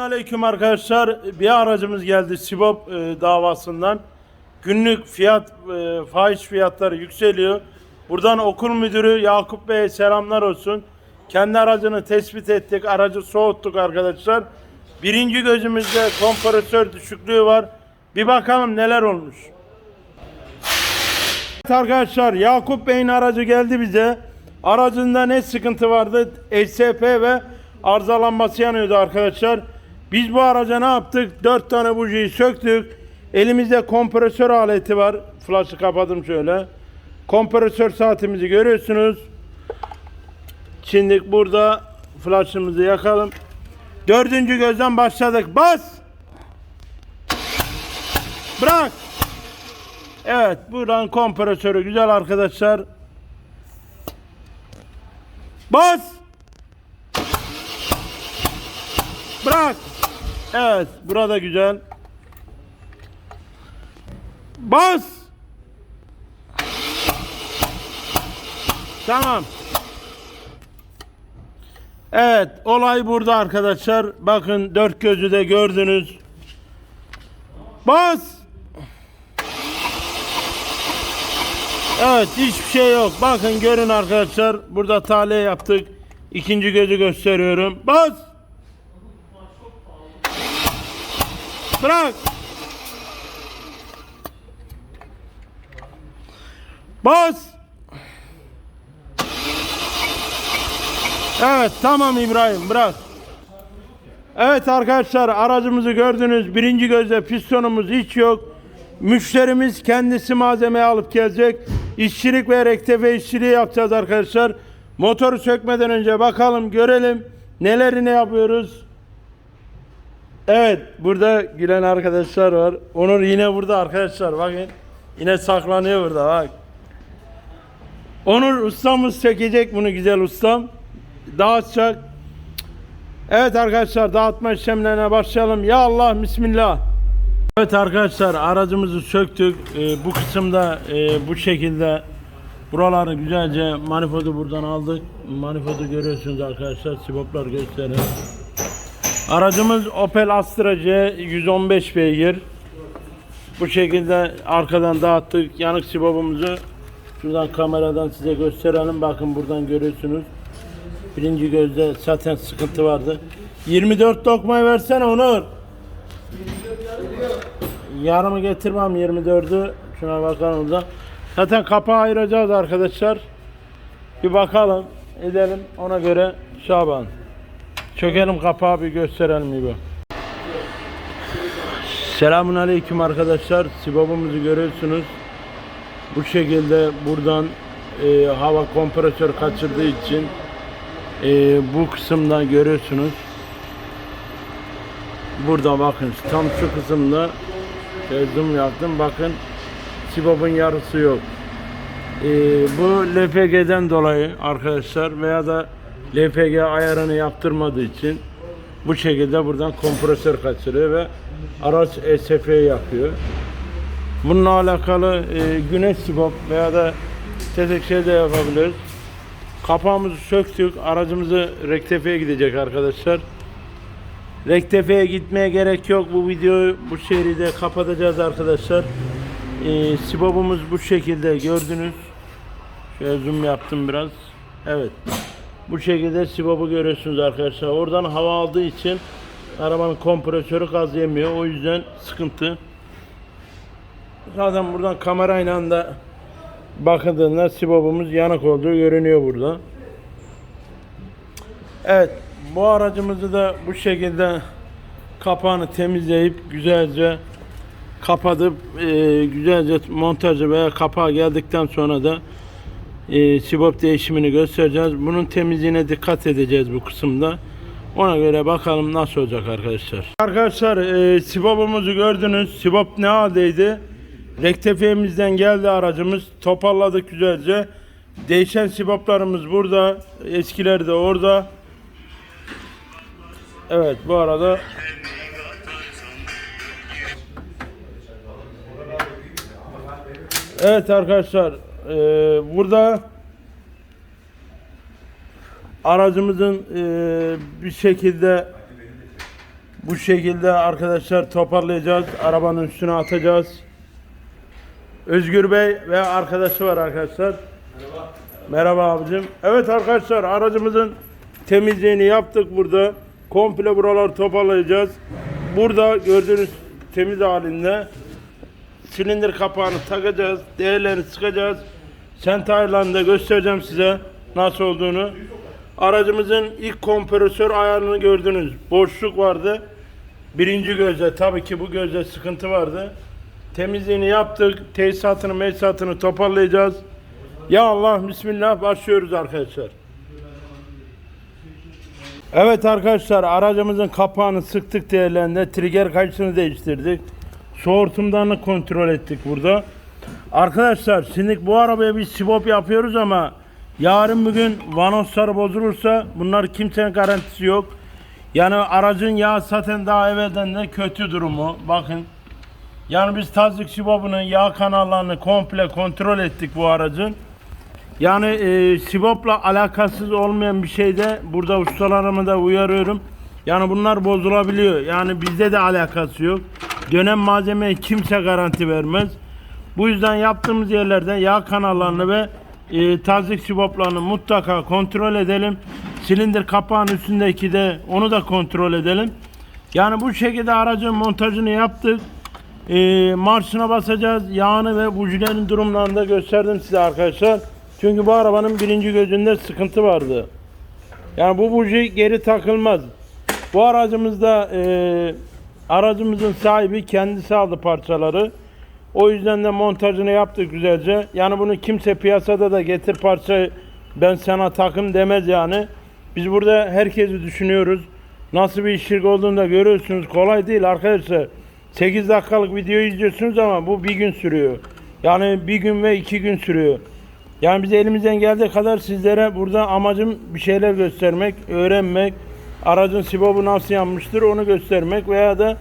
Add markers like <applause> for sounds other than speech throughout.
Aleyküm arkadaşlar. Bir aracımız geldi Sibop e, davasından. Günlük fiyat e, fahiş fiyatları yükseliyor. Buradan okul müdürü Yakup Bey'e selamlar olsun. Kendi aracını tespit ettik. Aracı soğuttuk arkadaşlar. Birinci gözümüzde kompresör düşüklüğü var. Bir bakalım neler olmuş. Evet arkadaşlar Yakup Bey'in aracı geldi bize. Aracında ne sıkıntı vardı? ESP ve arızalanması yanıyordu arkadaşlar. Biz bu araca ne yaptık? 4 tane bujiyi söktük. Elimizde kompresör aleti var. Flash'ı kapadım şöyle. Kompresör saatimizi görüyorsunuz. Şimdi burada flash'ımızı yakalım. Dördüncü gözden başladık. Bas! Bırak! Evet, buradan kompresörü güzel arkadaşlar. Bas! Bırak! Evet, burada güzel. Bas! Tamam. Evet, olay burada arkadaşlar. Bakın dört gözü de gördünüz. Bas! Evet hiçbir şey yok. Bakın görün arkadaşlar. Burada taliye yaptık. İkinci gözü gösteriyorum. Bas. Bırak. Bas. Evet tamam İbrahim bırak. Evet arkadaşlar aracımızı gördünüz. Birinci gözde pistonumuz hiç yok. Müşterimiz kendisi malzemeyi alıp gelecek. İşçilik ve rektefe işçiliği yapacağız arkadaşlar. Motoru sökmeden önce bakalım görelim nelerini yapıyoruz. Evet burada gülen arkadaşlar var. Onur yine burada arkadaşlar bakın. Yine saklanıyor burada bak. Onur ustamız sökecek bunu güzel ustam. Dağıtacak. Evet arkadaşlar dağıtma işlemlerine başlayalım. Ya Allah bismillah. Evet arkadaşlar aracımızı söktük. Ee, bu kısımda e, bu şekilde buraları güzelce manifoldu buradan aldık. Manifoldu görüyorsunuz arkadaşlar. Siboplar gösterin. Aracımız Opel Astra C 115 beygir. Bu şekilde arkadan dağıttık. Yanık sibopumuzu şuradan kameradan size gösterelim. Bakın buradan görüyorsunuz. Birinci gözde zaten sıkıntı vardı. 24 dokmayı versene Onur. Yarımı getirmem 24'ü. Şuna bakalım orada. Zaten kapağı ayıracağız arkadaşlar. Bir bakalım edelim ona göre Şaban. Çökelim kapağı bir gösterelim gibi. Selamun aleyküm arkadaşlar. Sibabımızı görüyorsunuz. Bu şekilde buradan e, hava kompresör kaçırdığı için e, bu kısımda görüyorsunuz. Burada bakın tam şu kısımda şöyle zoom yaptım bakın Sibop'un yarısı yok. Ee, bu LPG'den dolayı arkadaşlar veya da LPG ayarını yaptırmadığı için bu şekilde buradan kompresör kaçırıyor ve araç ESF'yi yakıyor. Bununla alakalı e, güneş sibop veya da tetek şey de yapabiliriz. Kapağımızı söktük. Aracımızı rektefeye gidecek arkadaşlar. Rektefe'ye gitmeye gerek yok. Bu videoyu bu seride kapatacağız arkadaşlar. Ee, sibobumuz bu şekilde gördünüz. Şöyle zoom yaptım biraz. Evet. Bu şekilde sibobu görüyorsunuz arkadaşlar. Oradan hava aldığı için arabanın kompresörü gaz yemiyor. O yüzden sıkıntı. Zaten buradan kamerayla da bakıldığında sibobumuz yanık olduğu görünüyor burada. Evet, bu aracımızı da bu şekilde kapağını temizleyip güzelce kapatıp e, güzelce montajı veya kapağı geldikten sonra da e, sibop değişimini göstereceğiz. Bunun temizliğine dikkat edeceğiz bu kısımda. Ona göre bakalım nasıl olacak arkadaşlar. Arkadaşlar e, sibopumuzu gördünüz. Sibop ne haldeydi? Rektefiyemizden geldi aracımız. Toparladık güzelce. Değişen siboplarımız burada. Eskiler de orada. Evet bu arada Evet arkadaşlar e, burada aracımızın e, bir şekilde Bu şekilde arkadaşlar toparlayacağız. Arabanın üstüne atacağız. Özgür Bey ve arkadaşı var arkadaşlar. Merhaba. Merhaba abicim. Evet arkadaşlar aracımızın temizliğini yaptık burada. Komple buraları toparlayacağız. Burada gördüğünüz temiz halinde silindir kapağını takacağız. Değerlerini sıkacağız. Sent ayarlarını da göstereceğim size nasıl olduğunu. Aracımızın ilk kompresör ayarını gördünüz. Boşluk vardı. Birinci gözde tabii ki bu gözde sıkıntı vardı. Temizliğini yaptık. Tesisatını, mesatını toparlayacağız. Ya Allah Bismillah başlıyoruz arkadaşlar. Evet arkadaşlar aracımızın kapağını sıktık değerlerinde. Trigger kayışını değiştirdik. Su hortumlarını kontrol ettik burada. Arkadaşlar şimdi bu arabaya bir swap yapıyoruz ama yarın bugün vanosları bozulursa bunlar kimsenin garantisi yok. Yani aracın yağ zaten daha evvelden de kötü durumu. Bakın. Yani biz tazik sibobunun yağ kanallarını komple kontrol ettik bu aracın. Yani e, sibopla alakasız olmayan bir şeyde burada ustalarımı da uyarıyorum. Yani bunlar bozulabiliyor. Yani bizde de alakası yok. Dönem malzemeye kimse garanti vermez. Bu yüzden yaptığımız yerlerde yağ kanallarını ve e, tazik siboplarını mutlaka kontrol edelim. Silindir kapağının üstündeki de onu da kontrol edelim. Yani bu şekilde aracın montajını yaptık. E, marşına basacağız. Yağını ve bujilerin durumlarını da gösterdim size arkadaşlar. Çünkü bu arabanın birinci gözünde sıkıntı vardı. Yani bu buji geri takılmaz. Bu aracımızda e, aracımızın sahibi kendisi aldı parçaları. O yüzden de montajını yaptık güzelce. Yani bunu kimse piyasada da getir parçayı ben sana takım demez yani. Biz burada herkesi düşünüyoruz. Nasıl bir işçilik olduğunu da görüyorsunuz. Kolay değil arkadaşlar. 8 dakikalık videoyu izliyorsunuz ama bu bir gün sürüyor. Yani bir gün ve iki gün sürüyor. Yani biz elimizden geldiği kadar sizlere burada amacım bir şeyler göstermek, öğrenmek, aracın sibobu nasıl yanmıştır onu göstermek veya da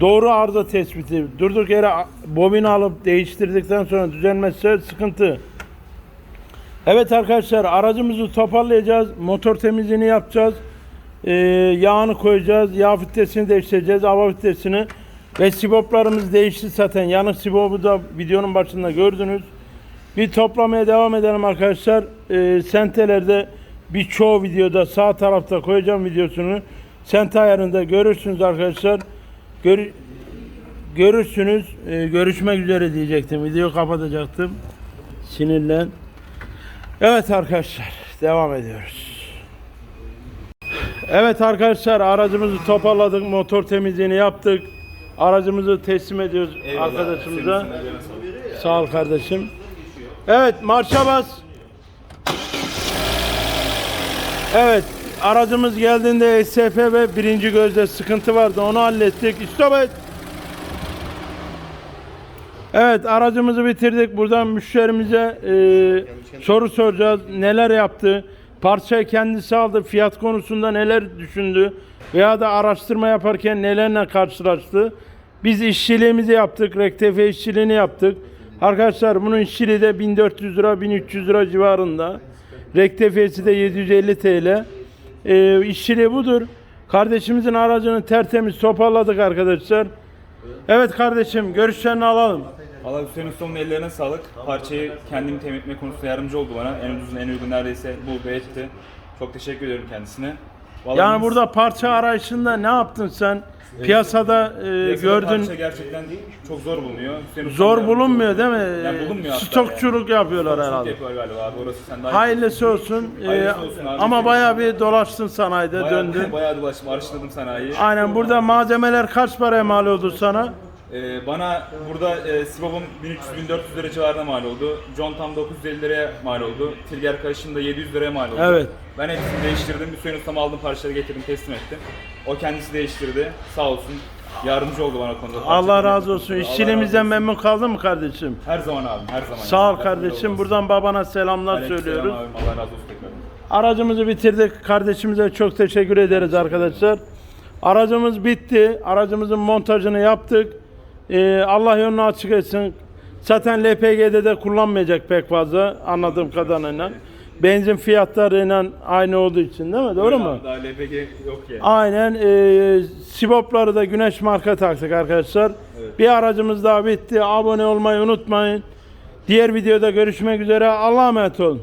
doğru arıza tespiti. Durduk yere bobini alıp değiştirdikten sonra düzelmezse sıkıntı. Evet arkadaşlar aracımızı toparlayacağız. Motor temizliğini yapacağız. Ee, yağını koyacağız. Yağ filtresini değiştireceğiz. Hava filtresini. Ve siboplarımız değişti zaten. Yanık sibobu da videonun başında gördünüz. Bir toplamaya devam edelim arkadaşlar. Ee, sentelerde birçoğu videoda sağ tarafta koyacağım videosunu. Sente ayarında görürsünüz arkadaşlar. Gör, görürsünüz. Ee, görüşmek üzere diyecektim. Videoyu kapatacaktım. Sinirlen. Evet arkadaşlar. Devam ediyoruz. Evet arkadaşlar aracımızı toparladık. Motor temizliğini yaptık. Aracımızı teslim ediyoruz arkadaşımıza. Sağ ol kardeşim. Evet marşa bas. Evet aracımız geldiğinde SCP ve birinci gözde sıkıntı vardı onu hallettik. Stop et. Evet aracımızı bitirdik. Buradan müşterimize e, soru soracağız. Neler yaptı? Parçayı kendisi aldı. Fiyat konusunda neler düşündü? Veya da araştırma yaparken nelerle karşılaştı? Biz işçiliğimizi yaptık. Rektefe işçiliğini yaptık. Arkadaşlar bunun işçiliği de 1400 lira 1300 lira civarında. Rektefiyesi de 750 TL. Ee, işçiliği budur. Kardeşimizin aracını tertemiz toparladık arkadaşlar. Evet kardeşim görüşlerini alalım. Valla Hüseyin Usta'nın ellerine sağlık. Parçayı kendim temin etme konusunda yardımcı oldu bana. En ucuz, en uygun neredeyse buldu, etti. Çok teşekkür ediyorum kendisine. Vallahi Yani biz- burada parça arayışında ne yaptın sen? Piyasada e, piyasada gördün Parça gerçekten çok zor bulunuyor. Hüseyin zor yardımcı bulunmuyor değil mi? Yani bulunmuyor hatta Stokçuluk yapıyorlar. Çok herhalde. yapıyor galiba abi orası sen daha iyi Hayırlısı olsun. Ee, Hayırlısı olsun abi. ama bayağı bir dolaştın sanayide Bayağı, döndün. <laughs> bayağı dolaştım, araştırdım sanayiyi. Aynen burada malzemeler kaç paraya mal oldu sana? Ee, bana burada e, Sibop'um 1300-1400 lira civarında mal oldu. John Tam 950 liraya mal oldu. Tilger Kayışım da 700 liraya mal oldu. Evet. Ben hepsini değiştirdim. Hüseyin Usta'ma aldım parçaları getirdim teslim ettim. O kendisi değiştirdi. Sağ olsun. Yardımcı oldu bana o konuda. Parça Allah temin razı olsun. Allah İşçiliğimizden olsun. memnun kaldın mı kardeşim? Her zaman abi her zaman. Sağ ol kardeşim. Buradan babana selamlar Aleykümselam söylüyoruz. abim, Allah razı olsun tekrar. Aracımızı bitirdik. Kardeşimize çok teşekkür ederiz arkadaşlar. Aracımız bitti. Aracımızın montajını yaptık. Ee, Allah yolunu açık etsin. Zaten LPG'de de kullanmayacak pek fazla anladığım kadarıyla. Benzin fiyatlarıyla aynı olduğu için değil mi? Doğru Öyle mu? abi, Daha LPG yok yani. Aynen. E, Sibopları da güneş marka taktık arkadaşlar. Evet. Bir aracımız daha bitti. Abone olmayı unutmayın. Diğer videoda görüşmek üzere. Allah'a emanet olun.